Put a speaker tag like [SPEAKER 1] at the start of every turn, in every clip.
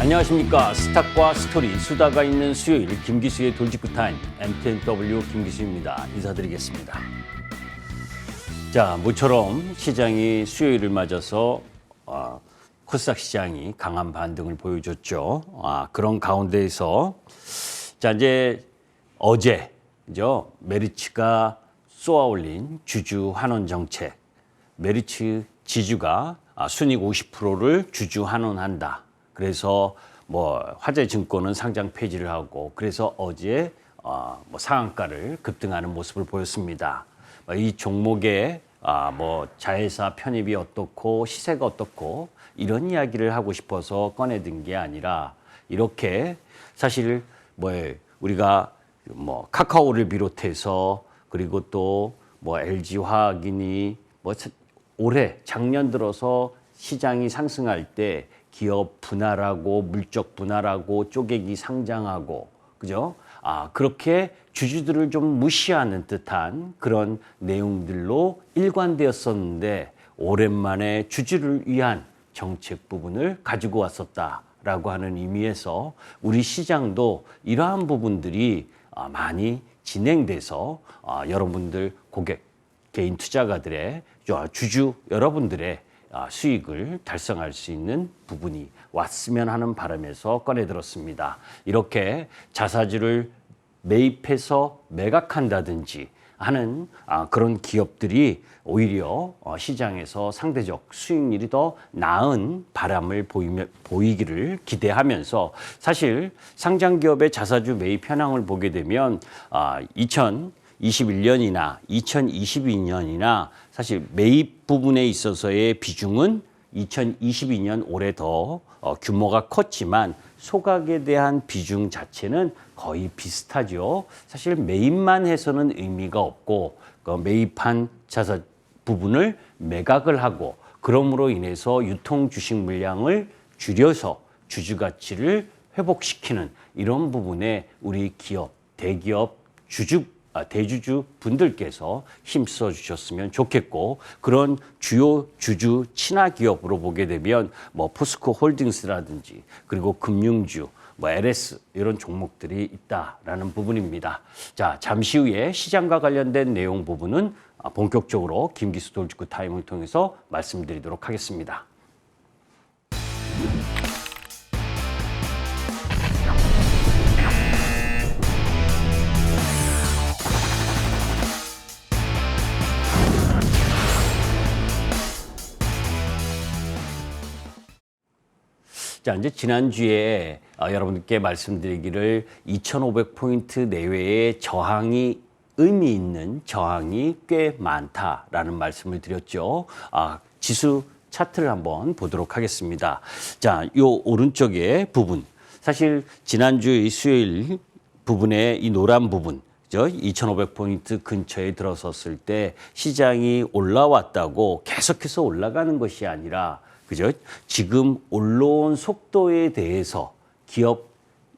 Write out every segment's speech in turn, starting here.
[SPEAKER 1] 안녕하십니까. 스탁과 스토리 수다가 있는 수요일 김기수의 돌직구 타임 MTNW 김기수입니다. 인사드리겠습니다. 자 모처럼 시장이 수요일을 맞아서 어, 코스닥 시장이 강한 반등을 보여줬죠. 아, 그런 가운데에서 자 이제 어제 죠? 메리츠가 쏘아올린 주주 환원 정책. 메리츠 지주가 아, 순익 50%를 주주 환원한다. 그래서 뭐 화재증권은 상장 폐지를 하고 그래서 어제 어, 뭐 상한가를 급등하는 모습을 보였습니다. 어, 이 종목의 아, 뭐 자회사 편입이 어떻고 시세가 어떻고 이런 이야기를 하고 싶어서 꺼내든 게 아니라 이렇게 사실 뭐 우리가 뭐 카카오를 비롯해서 그리고 또 뭐 LG 화학이니 뭐 차- 올해 작년 들어서 시장이 상승할 때 기업 분할하고 물적 분할하고 쪼개기 상장하고 그죠? 아 그렇게 주주들을 좀 무시하는 듯한 그런 내용들로 일관되었었는데 오랜만에 주주를 위한 정책 부분을 가지고 왔었다라고 하는 의미에서 우리 시장도 이러한 부분들이 아, 많이 진행돼서 아, 여러분들 고객 개인 투자가들의 저 주주 여러분들의 아, 아, 수익을 달성할 수 있는 부분이 왔으면 하는 바람에서 꺼내 들었습니다. 이렇게 자사주를 매입해서 매각한다든지 하는 아, 그런 기업들이 오히려 어, 시장에서 상대적 수익률이 더 나은 바람을 보이기를 기대하면서 사실 상장 기업의 자사주 매입 현황을 보게 되면 아, 2000 21년이나 2022년이나 사실 매입 부분에 있어서의 비중은 2022년 올해 더 어, 규모가 컸지만 소각에 대한 비중 자체는 거의 비슷하죠. 사실 매입만 해서는 의미가 없고 그 매입한 자사 부분을 매각을 하고 그러므로 인해서 유통 주식 물량을 줄여서 주주 가치를 회복시키는 이런 부분에 우리 기업, 대기업, 주주 대주주 분들께서 힘써 주셨으면 좋겠고 그런 주요 주주 친화 기업으로 보게 되면 뭐 포스코 홀딩스라든지 그리고 금융주 뭐 LS 이런 종목들이 있다라는 부분입니다. 자 잠시 후에 시장과 관련된 내용 부분은 아, 본격적으로 김기수 돌직구 타임을 통해서 말씀드리도록 하겠습니다. 자, 이제 지난주에 어, 여러분께 말씀드리기를 2,500포인트 내외의 저항이 의미 있는 저항이 꽤 많다라는 말씀을 드렸죠. 아, 지수 차트를 한번 보도록 하겠습니다. 자, 요 오른쪽에 부분. 사실 지난주 이 수요일 부분에 이 노란 부분 저 2,500포인트 근처에 들어섰을 때 시장이 올라왔다고 계속해서 올라가는 것이 아니라 그죠? 지금 올라온 속도에 대해서 기업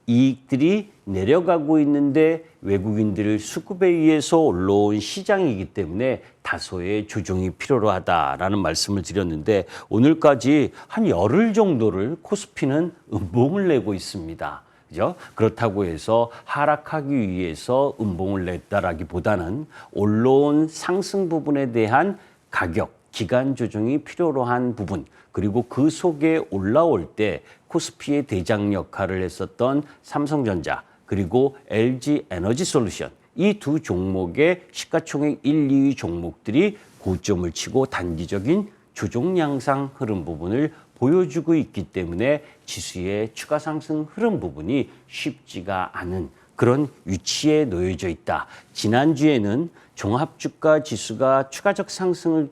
[SPEAKER 1] 이익들이 내려가고 있는데 외국인들을 수급에 의해서 올라온 시장이기 때문에 다소의 조정이 필요로 하다라는 말씀을 드렸는데 오늘까지 한 열흘 정도를 코스피는 음봉을 내고 있습니다. 그죠? 그렇다고 해서 하락하기 위해서 음봉을 냈다라기보다는 올라온 상승 부분에 대한 가격, 기간 조정이 필요로 한 부분, 그리고 그 속에 올라올 때 코스피의 대장 역할을 했었던 삼성전자, 그리고 LG 에너지 솔루션, 이 두 종목의 시가총액 1, 2위 종목들이 고점을 치고 단기적인 조정 양상 흐름 부분을 보여주고 있기 때문에 지수의 추가 상승 흐름 부분이 쉽지가 않은 그런 위치에 놓여져 있다. 지난주에는 종합주가 지수가 추가적 상승을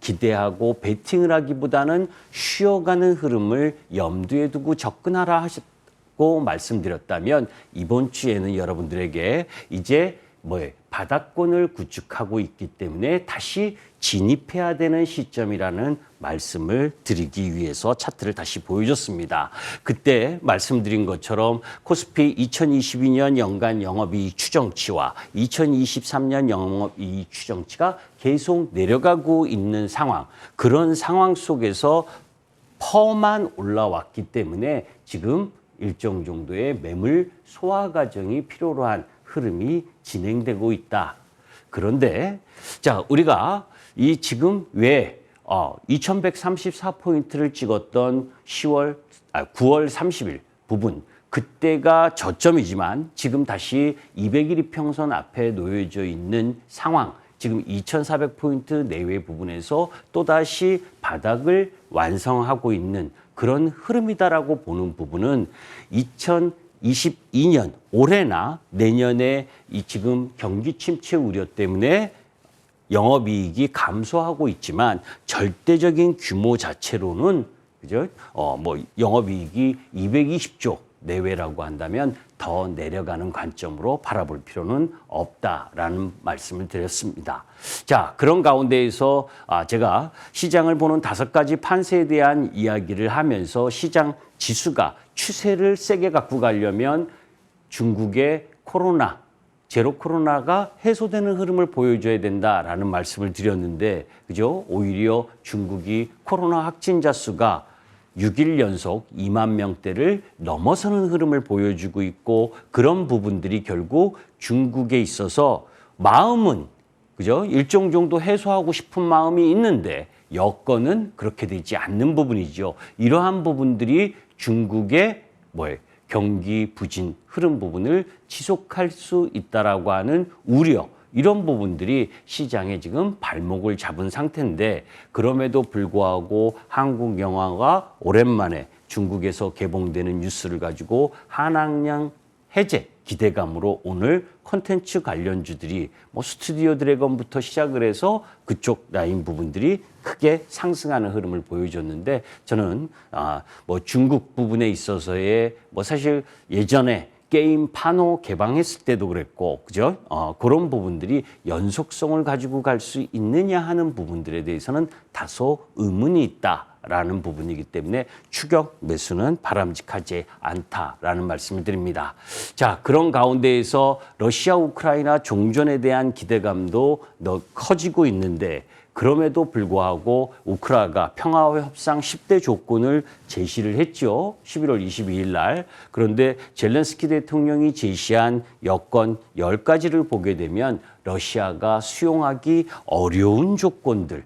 [SPEAKER 1] 기대하고 베팅을 하기보다는 쉬어가는 흐름을 염두에 두고 접근하라 하셨고 말씀드렸다면 이번 주에는 여러분들에게 이제 뭐 바닥권을 구축하고 있기 때문에 다시 진입해야 되는 시점이라는 말씀을 드리기 위해서 차트를 다시 보여줬습니다. 그때 말씀드린 것처럼 코스피 2022년 연간 영업이익 추정치와 2023년 영업이익 추정치가 계속 내려가고 있는 상황, 그런 상황 속에서 퍼만 올라왔기 때문에 지금 일정 정도의 매물 소화 과정이 필요로 한 흐름이 진행되고 있다. 그런데 자 우리가 이 지금 왜 어, 2134포인트를 찍었던 10월 아, 9월 30일 부분 그때가 저점이지만 지금 다시 200일 이 평선 앞에 놓여져 있는 상황 지금 2400포인트 내외 부분에서 또다시 바닥을 완성하고 있는 그런 흐름이다라고 보는 부분은 2022년 올해나 내년에 이 지금 경기 침체 우려 때문에 영업이익이 감소하고 있지만 절대적인 규모 자체로는 그죠? 어, 뭐 영업이익이 220조 내외라고 한다면 더 내려가는 관점으로 바라볼 필요는 없다라는 말씀을 드렸습니다. 자, 그런 가운데에서 아, 제가 시장을 보는 다섯 가지 판세에 대한 이야기를 하면서 시장 지수가 추세를 세게 갖고 가려면 중국의 코로나 제로 코로나가 해소되는 흐름을 보여줘야 된다라는 말씀을 드렸는데 그죠? 오히려 중국이 코로나 확진자 수가 6일 연속 2만 명대를 넘어서는 흐름을 보여주고 있고 그런 부분들이 결국 중국에 있어서 마음은 그죠? 일정 정도 해소하고 싶은 마음이 있는데 여건은 그렇게 되지 않는 부분이죠. 이러한 부분들이 중국의 뭐예요? 경기 부진 흐름 부분을 지속할 수 있다라고 하는 우려 이런 부분들이 시장에 지금 발목을 잡은 상태인데 그럼에도 불구하고 한국 영화가 오랜만에 중국에서 개봉되는 뉴스를 가지고 한학령 해제 기대감으로 오늘 컨텐츠 관련주들이 뭐 스튜디오 드래곤부터 시작을 해서 그쪽 라인 부분들이 크게 상승하는 흐름을 보여줬는데 저는 아뭐 중국 부분에 있어서의 뭐 사실 예전에 게임 판호 개방했을 때도 그랬고 그죠? 어, 그런 부분들이 연속성을 가지고 갈 수 있느냐 하는 부분들에 대해서는 다소 의문이 있다. 라는 부분이기 때문에 추격 매수는 바람직하지 않다라는 말씀을 드립니다. 자, 그런 가운데에서 러시아 우크라이나 종전에 대한 기대감도 더 커지고 있는데 그럼에도 불구하고 우크라가 평화 협상 10대 조건을 제시를 했죠. 11월 22일 날. 그런데 젤렌스키 대통령이 제시한 여건 10가지를 보게 되면 러시아가 수용하기 어려운 조건들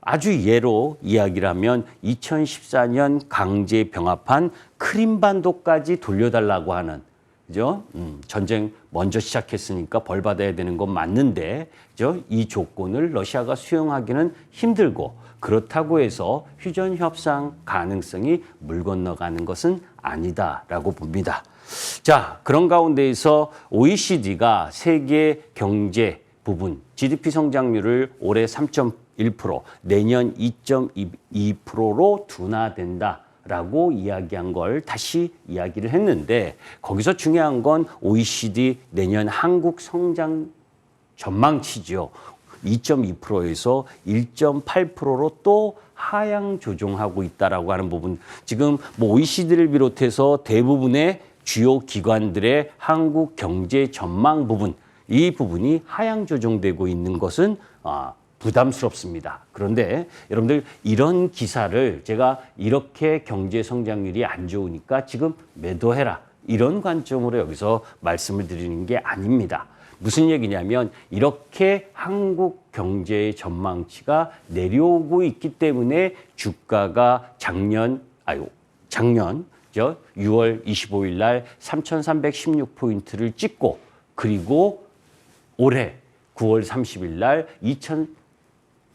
[SPEAKER 1] 아주 예로 이야기를 하면 2014년 강제 병합한 크림반도까지 돌려달라고 하는 그죠? 음, 전쟁 먼저 시작했으니까 벌 받아야 되는 건 맞는데 그죠? 이 조건을 러시아가 수용하기는 힘들고 그렇다고 해서 휴전 협상 가능성이 물 건너가는 것은 아니다라고 봅니다. 자, 그런 가운데에서 OECD가 세계 경제 부분 GDP 성장률을 올해 3.1% 내년 2.2%로 둔화된다. 라고 이야기한 걸 다시 이야기를 했는데 거기서 중요한 건 OECD 내년 한국 성장 전망치죠. 2.2%에서 1.8%로 또 하향 조정하고 있다라고 하는 부분. 지금 뭐 OECD를 비롯해서 대부분의 주요 기관들의 한국 경제 전망 부분 이 부분이 하향 조정되고 있는 것은 아, 부담스럽습니다. 그런데 여러분들 이런 기사를 제가 이렇게 경제 성장률이 안 좋으니까 지금 매도해라. 이런 관점으로 여기서 말씀을 드리는 게 아닙니다. 무슨 얘기냐면 이렇게 한국 경제의 전망치가 내려오고 있기 때문에 주가가 작년 아유 작년 저 6월 25일 날 3,316포인트를 찍고 그리고 올해 9월 30일 날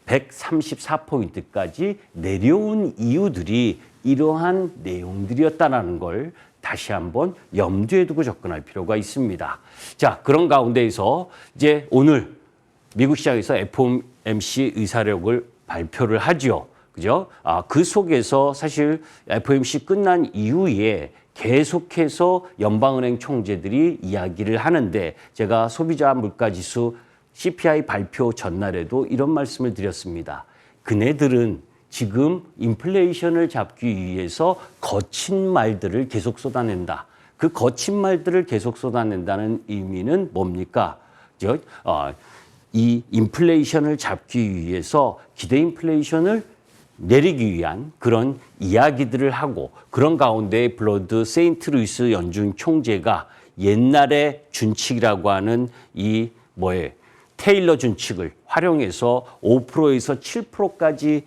[SPEAKER 1] 2,134포인트까지 내려온 이유들이 이러한 내용들이었다라는 걸 다시 한번 염두에 두고 접근할 필요가 있습니다. 자, 그런 가운데에서 이제 오늘 미국 시장에서 FOMC 의사력을 발표를 하죠. 그죠? 아, 그 속에서 사실 FOMC 끝난 이후에 계속해서 연방은행 총재들이 이야기를 하는데 제가 소비자 물가 지수 CPI 발표 전날에도 이런 말씀을 드렸습니다. 그네들은 지금 인플레이션을 잡기 위해서 거친 말들을 계속 쏟아낸다. 그 거친 말들을 계속 쏟아낸다는 의미는 뭡니까? 저, 어, 이 인플레이션을 잡기 위해서 기대 인플레이션을 내리기 위한 그런 이야기들을 하고 그런 가운데 블러드 세인트 루이스 연준 총재가 옛날의 준칙이라고 하는 이 뭐에 테일러 준칙을 활용해서 5%에서 7%까지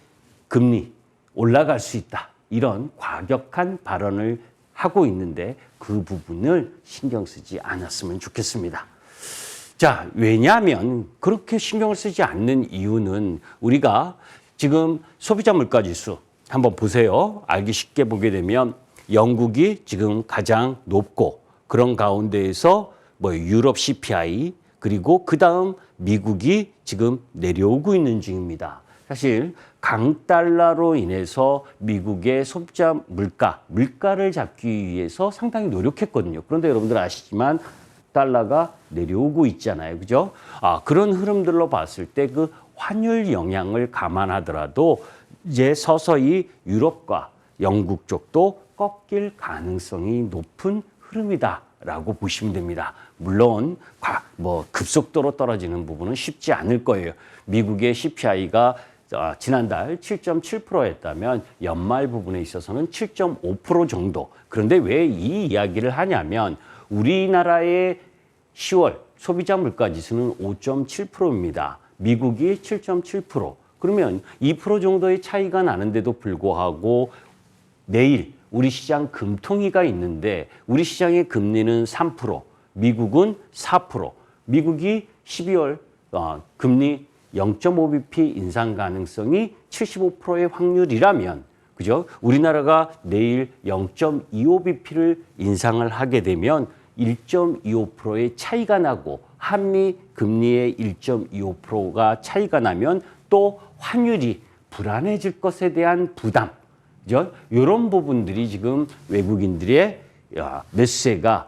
[SPEAKER 1] 금리 올라갈 수 있다. 이런 과격한 발언을 하고 있는데 그 부분을 신경 쓰지 않았으면 좋겠습니다. 자, 왜냐하면 그렇게 신경을 쓰지 않는 이유는 우리가 지금 소비자 물가 지수 한번 보세요. 알기 쉽게 보게 되면 영국이 지금 가장 높고 그런 가운데에서 뭐 유럽 CPI 그리고 그 다음 미국이 지금 내려오고 있는 중입니다. 사실 강달러로 인해서 미국의 소비자 물가, 물가를 잡기 위해서 상당히 노력했거든요. 그런데 여러분들 아시지만 달러가 내려오고 있잖아요. 그죠? 아, 그런 흐름들로 봤을 때 그 환율 영향을 감안하더라도 이제 서서히 유럽과 영국 쪽도 꺾일 가능성이 높은 흐름이다 라고 보시면 됩니다. 물론 과- 뭐 급속도로 떨어지는 부분은 쉽지 않을 거예요. 미국의 CPI가 아, 지난달 7.7%였다면 연말 부분에 있어서는 7.5% 정도. 그런데 왜 이 이야기를 하냐면 우리나라의 10월 소비자 물가 지수는 5.7%입니다. 미국이 7.7%. 그러면 2% 정도의 차이가 나는데도 불구하고 내일 우리 시장 금통위가 있는데 우리 시장의 금리는 3%, 미국은 4%. 미국이 12월 어, 금리 0.5bp 인상 가능성이 75%의 확률이라면 그죠? 우리나라가 내일 0.25bp를 인상을 하게 되면 1.25%의 차이가 나고 한미 금리의 1.25%가 차이가 나면 또 환율이 불안해질 것에 대한 부담, 그죠? 이런 부분들이 지금 외국인들의 야, 매수세가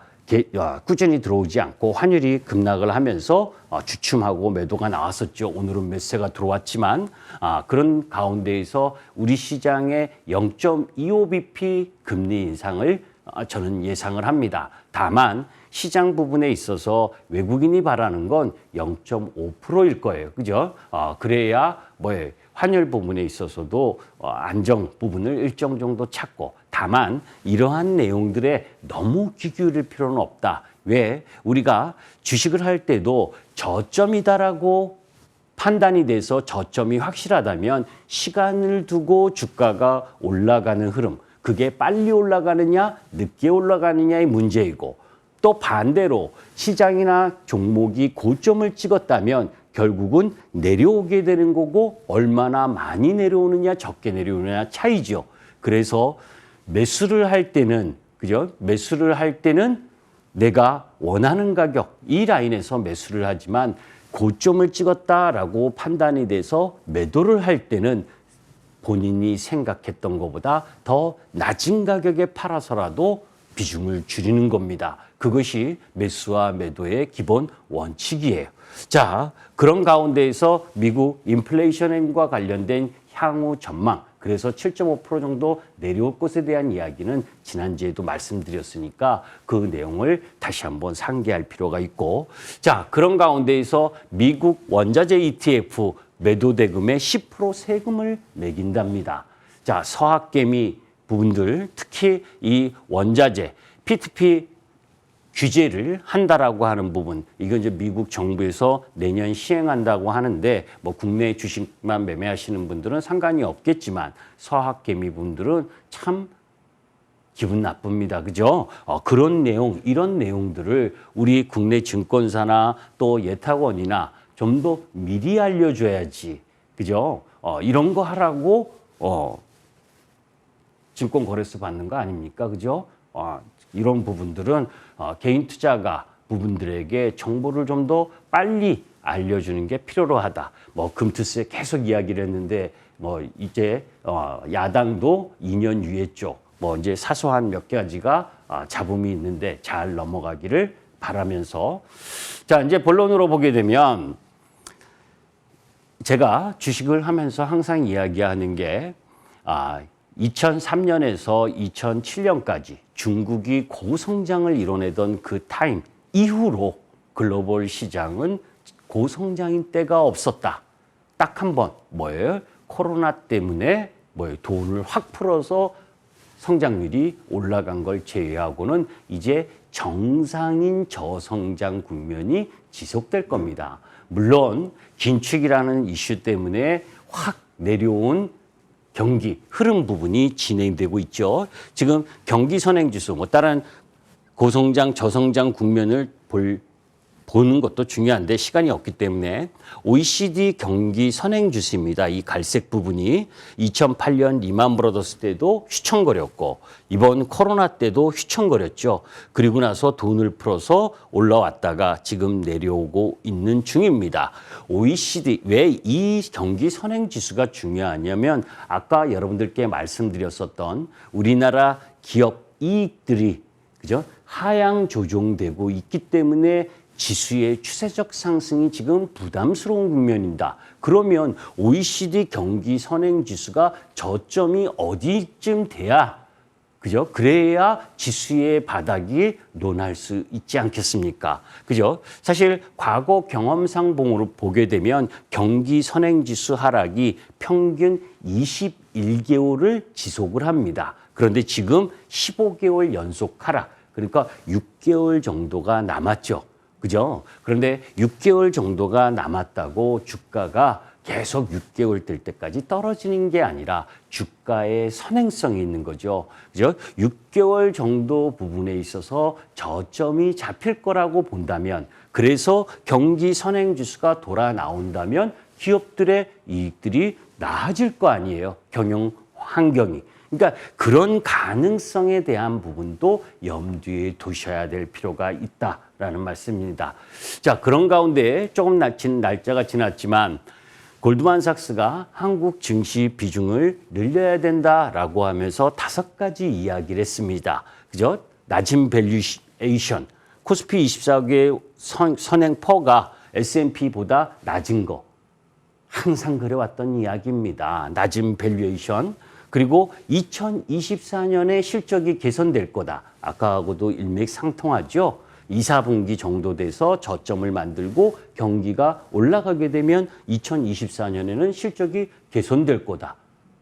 [SPEAKER 1] 꾸준히 들어오지 않고 환율이 급락을 하면서 어, 주춤하고 매도가 나왔었죠. 오늘은 매수세가 들어왔지만 아, 그런 가운데에서 우리 시장의 0.25bp 금리 인상을 어, 저는 예상을 합니다. 다만 시장 부분에 있어서 외국인이 바라는 건 0.5%일 거예요. 그죠? 어, 그래야 뭐예요? 환율 부분에 있어서도 어, 안정 부분을 일정 정도 찾고 다만 이러한 내용들에 너무 귀 기울일 필요는 없다. 왜? 우리가 주식을 할 때도 저점이다라고 판단이 돼서 저점이 확실하다면 시간을 두고 주가가 올라가는 흐름, 그게 빨리 올라가느냐, 늦게 올라가느냐의 문제이고 또 반대로 시장이나 종목이 고점을 찍었다면 결국은 내려오게 되는 거고 얼마나 많이 내려오느냐, 적게 내려오느냐 차이죠. 그래서 매수를 할 때는 그죠? 매수를 할 때는 내가 원하는 가격 이 라인에서 매수를 하지만 고점을 찍었다라고 판단이 돼서 매도를 할 때는 본인이 생각했던 것보다 더 낮은 가격에 팔아서라도 비중을 줄이는 겁니다. 그것이 매수와 매도의 기본 원칙이에요. 자, 그런 가운데에서 미국 인플레이션과 관련된 향후 전망, 그래서 7.5% 정도 내려올 것에 대한 이야기는 지난주에도 말씀드렸으니까 그 내용을 다시 한번 상기할 필요가 있고 자 그런 가운데에서 미국 원자재 ETF 매도 대금의 10% 세금을 매긴답니다. 자 서학개미 부분들 특히 이 원자재 P2P 규제를 한다라고 하는 부분 이건 이제 미국 정부에서 내년 시행한다고 하는데 뭐 국내 주식만 매매하시는 분들은 상관이 없겠지만 서학개미 분들은 참 기분 나쁩니다. 그죠? 어, 그런 내용, 이런 내용들을 우리 국내 증권사나 또 예탁원이나 좀 더 미리 알려줘야지. 그죠? 어, 이런 거 하라고, 어, 증권 거래소 받는 거 아닙니까? 그죠? 어, 이런 부분들은 어, 개인 투자가 부분들에게 정보를 좀 더 빨리 알려주는 게 필요로 하다. 뭐 금투세 계속 이야기를 했는데 뭐 이제 어, 야당도 2년 유예죠. 뭐 이제 사소한 몇 가지가 아, 잡음이 있는데 잘 넘어가기를 바라면서 자 이제 본론으로 보게 되면 제가 주식을 하면서 항상 이야기하는 게 아, 2003년에서 2007년까지 중국이 고성장을 이뤄내던 그 타임 이후로 글로벌 시장은 고성장인 때가 없었다. 딱 한 번 뭐예요? 코로나 때문에 뭐예요? 돈을 확 풀어서 성장률이 올라간 걸 제외하고는 이제 정상인 저성장 국면이 지속될 겁니다. 물론 긴축이라는 이슈 때문에 확 내려온 경기 흐름 부분이 진행되고 있죠. 지금 경기 선행 지수 뭐 다른 고성장 저성장 국면을 볼 보는 것도 중요한데 시간이 없기 때문에 OECD 경기 선행 주수입니다. 이 갈색 부분이 2008년 리만 브러더스 때도 휘청거렸고 이번 코로나 때도 휘청거렸죠. 그리고 나서 돈을 풀어서 올라왔다가 지금 내려오고 있는 중입니다. OECD 왜 이 경기 선행 지수가 중요하냐면 아까 여러분들께 말씀드렸었던 우리나라 기업 이익들이 그죠? 하향 조정되고 있기 때문에 지수의 추세적 상승이 지금 부담스러운 국면입니다. 그러면 OECD 경기 선행 지수가 저점이 어디쯤 돼야 그죠? 그래야 지수의 바닥이 논할 수 있지 않겠습니까? 그죠? 사실 과거 경험상 봉으로 보게 되면 경기 선행 지수 하락이 평균 21개월을 지속을 합니다. 그런데 지금 15개월 연속 하락, 그러니까 6개월 정도가 남았죠. 그죠? 그런데 6개월 정도가 남았다고 주가가 계속 6개월 될 때까지 떨어지는 게 아니라 주가의 선행성이 있는 거죠. 그죠? 6개월 정도 부분에 있어서 저점이 잡힐 거라고 본다면 그래서 경기 선행 지수가 돌아 나온다면 기업들의 이익들이 나아질 거 아니에요. 경영 환경이. 그러니까 그런 가능성에 대한 부분도 염두에 두셔야 될 필요가 있다라는 말씀입니다. 자, 그런 가운데 조금 낮친 날짜가 지났지만 골드만 삭스가 한국 증시 비중을 늘려야 된다라고 하면서 다섯 가지 이야기를 했습니다. 그죠? 낮은 밸류에이션, 코스피 24개 선, 선행퍼가 S&P보다 낮은 거. 항상 그래왔던 이야기입니다. 낮은 밸류에이션. 그리고 2024년에 실적이 개선될 거다. 아까하고도 일맥상통하죠. 2, 4분기 정도 돼서 저점을 만들고 경기가 올라가게 되면 2024년에는 실적이 개선될 거다.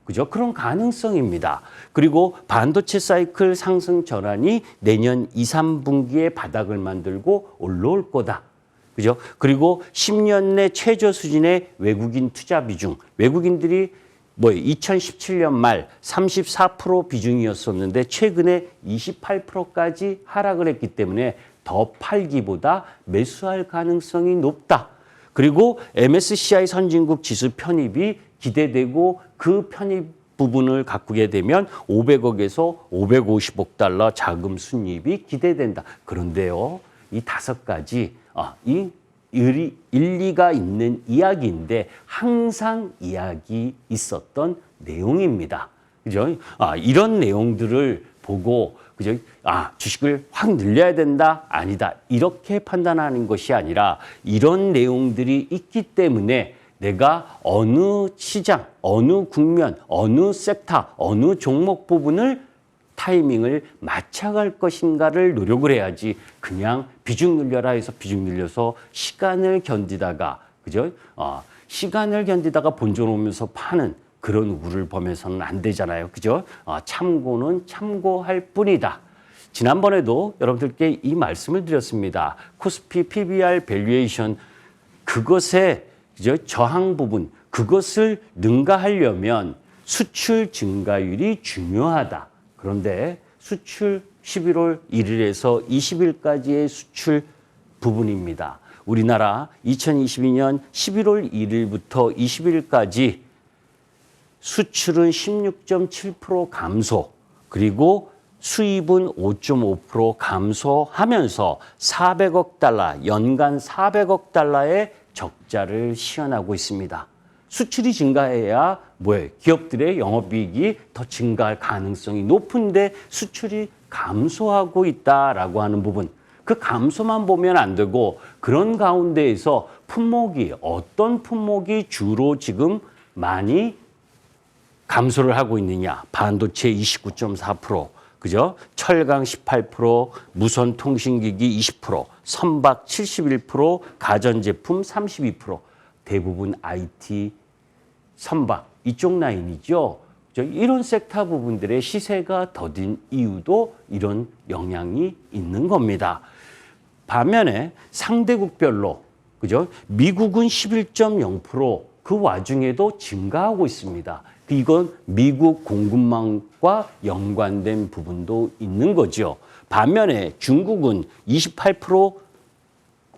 [SPEAKER 1] 그죠? 그런 가능성입니다. 그리고 반도체 사이클 상승 전환이 내년 2, 3분기에 바닥을 만들고 올라올 거다. 그죠? 그리고 10년 내 최저 수준의 외국인 투자 비중, 외국인들이 뭐 2017년 말 34% 비중이었었는데 최근에 28%까지 하락을 했기 때문에 더 팔기보다 매수할 가능성이 높다. 그리고 MSCI 선진국 지수 편입이 기대되고 그 편입 부분을 가꾸게 되면 500억에서 550억 달러 자금 순입이 기대된다. 그런데요, 이 다섯 가지, 아, 이 일리, 일리가 있는 이야기인데 항상 이야기 있었던 내용입니다. 그죠? 아, 이런 내용들을 보고 그죠? 아, 주식을 확 늘려야 된다? 아니다. 이렇게 판단하는 것이 아니라 이런 내용들이 있기 때문에 내가 어느 시장, 어느 국면, 어느 섹터, 어느 종목 부분을 타이밍을 맞춰갈 것인가를 노력을 해야지 그냥 비중 늘려라 해서 비중 늘려서 시간을 견디다가 그죠? 어, 시간을 견디다가 본전 오면서 파는 그런 우를 범해서는 안 되잖아요. 그죠? 어, 참고는 참고할 뿐이다. 지난번에도 여러분들께 이 말씀을 드렸습니다. 코스피 PBR 밸류에이션 그것의 그죠? 저항 부분 그것을 능가하려면 수출 증가율이 중요하다. 그런데 수출 11월 1일에서 20일까지의 수출 부분입니다. 우리나라 2022년 11월 1일부터 20일까지 수출은 16.7% 감소, 그리고 수입은 5.5% 감소하면서 400억 달러, 연간 400억 달러의 적자를 시현하고 있습니다. 수출이 증가해야 뭐예요? 기업들의 영업이익이 더 증가할 가능성이 높은데 수출이 감소하고 있다라고 하는 부분. 그 감소만 보면 안 되고 그런 가운데에서 품목이 어떤 품목이 주로 지금 많이 감소를 하고 있느냐. 반도체 29.4%, 그죠? 철강 18%, 무선 통신기기 20%, 선박 71%, 가전제품 32%, 대부분 IT, 선박 이쪽 라인이죠. 저 이런 섹터 부분들의 시세가 더딘 이유도 이런 영향이 있는 겁니다. 반면에 상대국별로 그죠? 미국은 11.0%그 와중에도 증가하고 있습니다. 이건 미국 공급망과 연관된 부분도 있는 거죠. 반면에 중국은 28%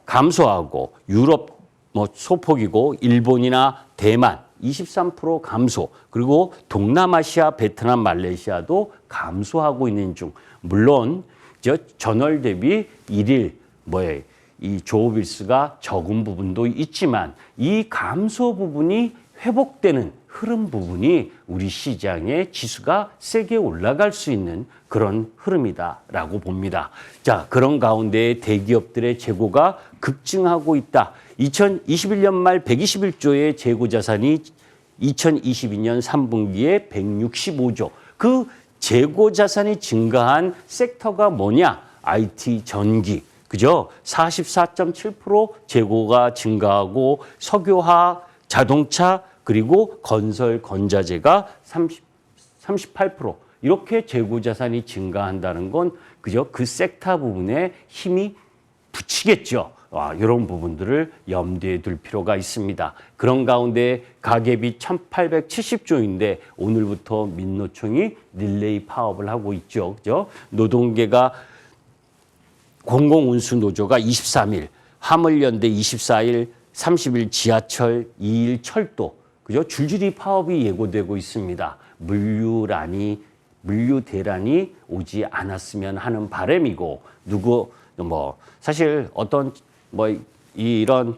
[SPEAKER 1] 감소하고 유럽 뭐 소폭이고 일본이나 대만 23% 감소 그리고 동남아시아 베트남 말레이시아도 감소하고 있는 중 물론 저 전월 대비 일일 뭐에 이 조업일수가 적은 부분도 있지만 이 감소 부분이 회복되는 흐름 부분이 우리 시장의 지수가 세게 올라갈 수 있는 그런 흐름이다라고 봅니다. 자, 그런 가운데 대기업들의 재고가 급증하고 있다. 2021년 말 121조의 재고 자산이 2022년 3분기에 165조. 그 재고 자산이 증가한 섹터가 뭐냐? IT 전기. 그죠? 44.7% 재고가 증가하고 석유화, 자동차 그리고 건설 건자재가 30, 38% 이렇게 재고 자산이 증가한다는 건 그죠? 그 섹터 부분에 힘이 붙이겠죠. 아, 이런 부분들을 염두에 둘 필요가 있습니다. 그런 가운데 가계비 1,870조인데 오늘부터 민노총이 릴레이 파업을 하고 있죠. 그죠? 노동계가 공공운수 노조가 23일, 화물연대 24일, 30일 지하철, 2일 철도, 그죠? 줄줄이 파업이 예고되고 있습니다. 물류란이, 물류 대란이 오지 않았으면 하는 바람이고, 누구, 뭐, 사실 어떤, 뭐, 이런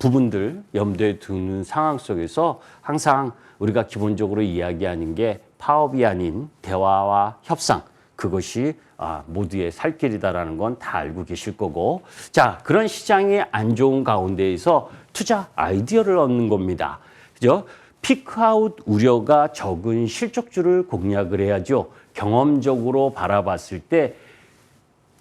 [SPEAKER 1] 부분들 염두에 두는 상황 속에서 항상 우리가 기본적으로 이야기하는 게 파업이 아닌 대화와 협상, 그것이 아, 모두의 살 길이다라는 건 다 알고 계실 거고. 자, 그런 시장이 안 좋은 가운데에서 투자 아이디어를 얻는 겁니다. 그죠? 피크아웃 우려가 적은 실적주를 공략을 해야죠. 경험적으로 바라봤을 때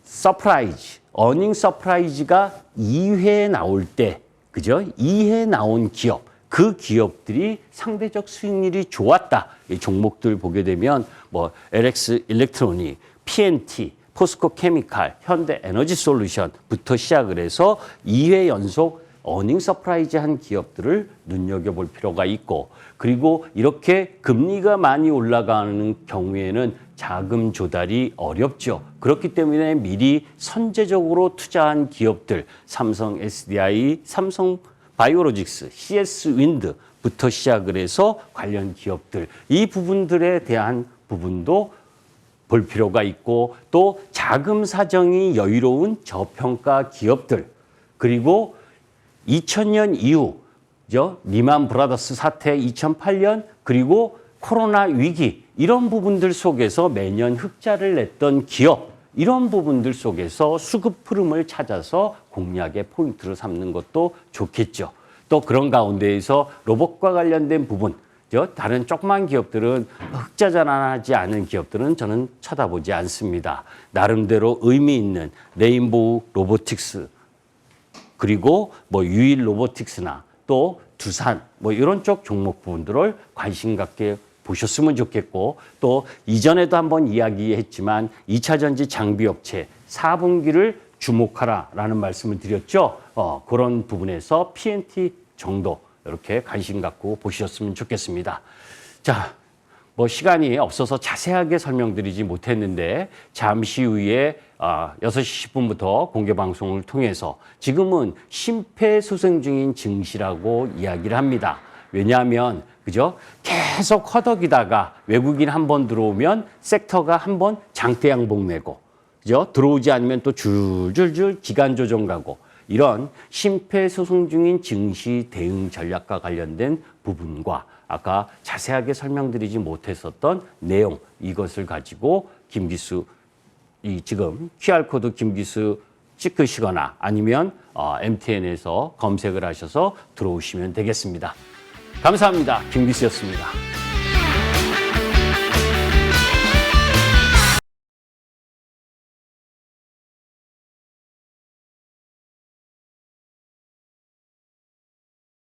[SPEAKER 1] 서프라이즈, 어닝 서프라이즈가 2회 나올 때, 그죠? 2회 나온 기업, 그 기업들이 상대적 수익률이 좋았다. 이 종목들 보게 되면 뭐 LX 일렉트로닉, PNT, 포스코 케미칼, 현대 에너지 솔루션부터 시작을 해서 2회 연속 어닝 서프라이즈 한 기업들을 눈여겨볼 필요가 있고 그리고 이렇게 금리가 많이 올라가는 경우에는 자금 조달이 어렵죠. 그렇기 때문에 미리 선제적으로 투자한 기업들 삼성 SDI, 삼성 바이오로직스, CS 윈드부터 시작을 해서 관련 기업들 이 부분들에 대한 부분도 볼 필요가 있고 또 자금 사정이 여유로운 저평가 기업들 그리고 2000년 이후 죠 리만 브라더스 사태 2008년 그리고 코로나 위기 이런 부분들 속에서 매년 흑자를 냈던 기업 이런 부분들 속에서 수급 흐름을 찾아서 공략의 포인트를 삼는 것도 좋겠죠. 또 그런 가운데에서 로봇과 관련된 부분 저 다른 조그만 기업들은 흑자 전환하지 않은 기업들은 저는 쳐다보지 않습니다. 나름대로 의미 있는 레인보우 로보틱스 그리고 뭐 유일 로보틱스나 또 두산 뭐 이런 쪽 종목 부분들을 관심 갖게 보셨으면 좋겠고 또 이전에도 한번 이야기했지만 2차 전지 장비 업체 4분기를 주목하라라는 말씀을 드렸죠. 어, 그런 부분에서 PNT 정도 이렇게 관심 갖고 보셨으면 좋겠습니다. 자, 뭐 시간이 없어서 자세하게 설명드리지 못했는데 잠시 후에 아, 6시 10분부터 공개 방송을 통해서 지금은 심폐소생 중인 증시라고 이야기를 합니다. 왜냐하면 그죠? 계속 허덕이다가 외국인 한 번 들어오면 섹터가 한 번 장대 양봉 내고 그죠? 들어오지 않으면 또 줄줄줄 기간 조정 가고 이런 심폐소생 중인 증시 대응 전략과 관련된 부분과 아까 자세하게 설명드리지 못했었던 내용 이것을 가지고 김기수 이 지금 QR코드 김기수 찍으시거나 아니면 어, MTN에서 검색을 하셔서 들어오시면 되겠습니다. 감사합니다. 김기수였습니다.